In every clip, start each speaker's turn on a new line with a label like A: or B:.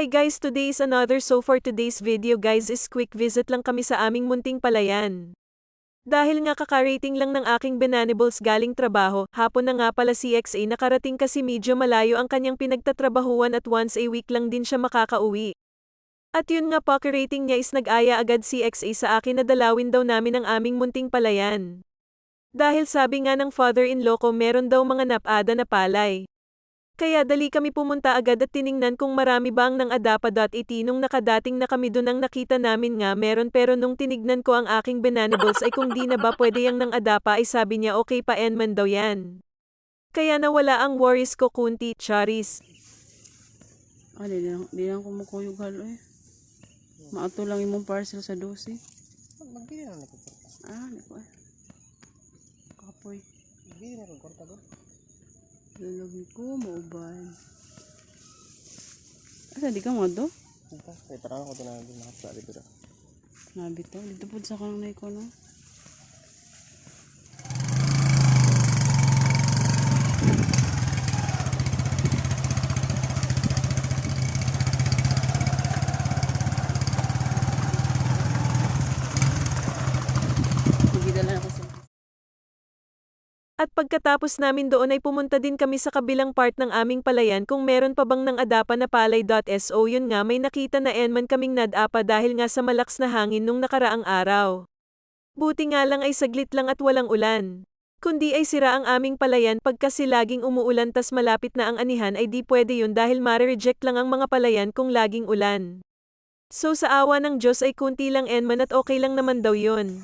A: Hi guys, today is another so for today's video guys is quick visit lang kami sa aming munting palayan. Dahil nga kakarating lang ng aking Benanibles galing trabaho, hapon na nga pala si XA nakarating kasi medyo malayo ang kanyang pinagtatrabahuan at once a week lang din siya makakauwi. At yun nga po rating niya is nag-aya agad si XA sa akin na dalawin daw namin ang aming munting palayan. Dahil sabi nga ng father-in-law ko meron daw mga napada na palay. Kaya dali kami pumunta agad at tiningnan kung marami bang nang adapa.it nung nakadating na kami dun ang nakita namin nga meron pero nung tinignan ko ang aking Benanibles ay kung di na ba pwede yang nang adapa ay sabi niya okay pa enman daw yan. Kaya nawala ang worries ko kunti, charis.
B: Ah, di lang, di lang kumukuyog halo eh. Maato lang imong parcel sa dosi.
C: Magbili na ko.
B: Ah, di ko eh. Kapoy.
C: Magbili na ko kwarta doon.
B: Lalagi ko, mauban. Asa, di ka mo do?
C: Ito, kaya parang ako na din nakapsa dito na.
B: Nabi to. Dito po sa kanang na ko, no? Magidala ako sa
A: At pagkatapos namin doon ay pumunta din kami sa kabilang part ng aming palayan kung meron pa bang nang adapa na palay.so yun nga may nakita na enman kaming nadapa dahil nga sa malaks na hangin nung nakaraang araw. Buti nga lang ay saglit lang at walang ulan. Kundi ay sira ang aming palayan pagkasi laging umuulan tas malapit na ang anihan ay di pwede yun dahil mare-reject lang ang mga palayan kung laging ulan. So sa awa ng Diyos ay kunti lang enman at okay lang naman daw yun.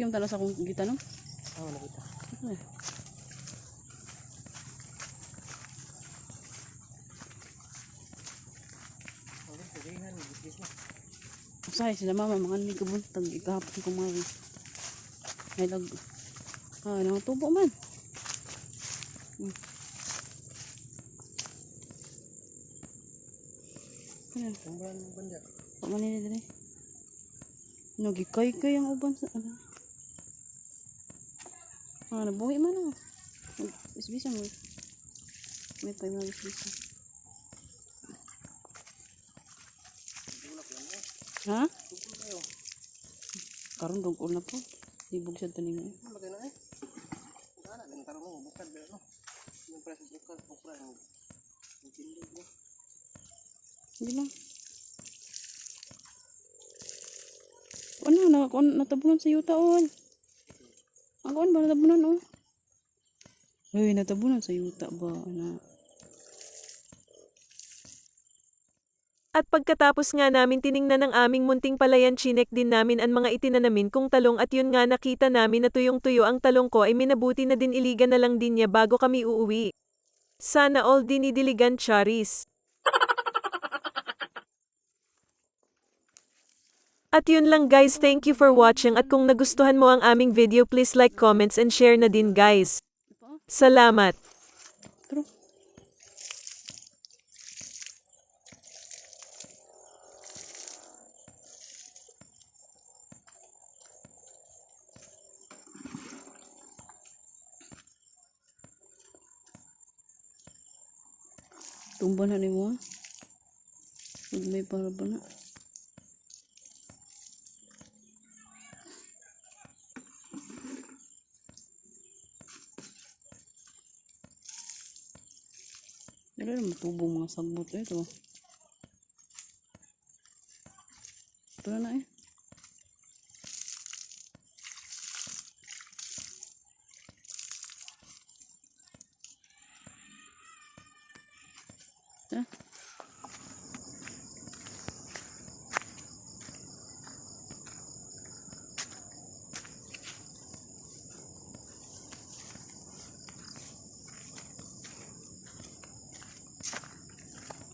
B: Yung talas akong gita, no?
C: Ah, nakita.
B: Ano eh?
C: Okay, business na.
B: Usahay sila mama, mga ni kabuntag, ikahapon ko mga Ay lag. Ah, nang tubo man. Hmm. Ano,
C: Kumbahan mo banda.
B: pamanili dali. Nagikay kay ang uban sa ano. Ah, nabuhi man ah. Bisbisa mo. May pa yung bisbisa. Ha? Karon dungkol na po. Libog sa taning eh.
C: Ano lagay na eh? Wala na, tarong mo, bukad ba, no? Yung presyo, bukad, ang ang tindog mo.
B: Hindi lang. Ano na, natabunan sa yuta on. Ang kuan ba natabunan oh? Ay, natabunan sa yuta ba na.
A: At pagkatapos nga namin tiningnan ang aming munting palayan chinek din namin ang mga itinanamin kong talong at yun nga nakita namin na tuyong-tuyo ang talong ko ay minabuti na din iligan na lang din niya bago kami uuwi. Sana all dinidiligan charis. At yun lang guys, thank you for watching at kung nagustuhan mo ang aming video please like, comments and share na din guys. Salamat!
B: Tumba na ni mo may para ba na. Dala na matubong mga sagbot. Ito. Ito na eh.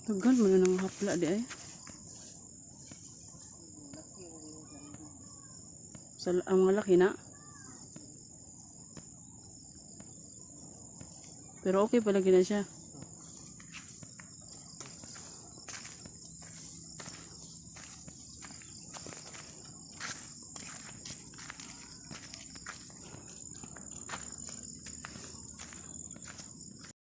B: Tagal mo na nang hapla di ay. Sa ang mga laki na. Pero okay pala gina siya.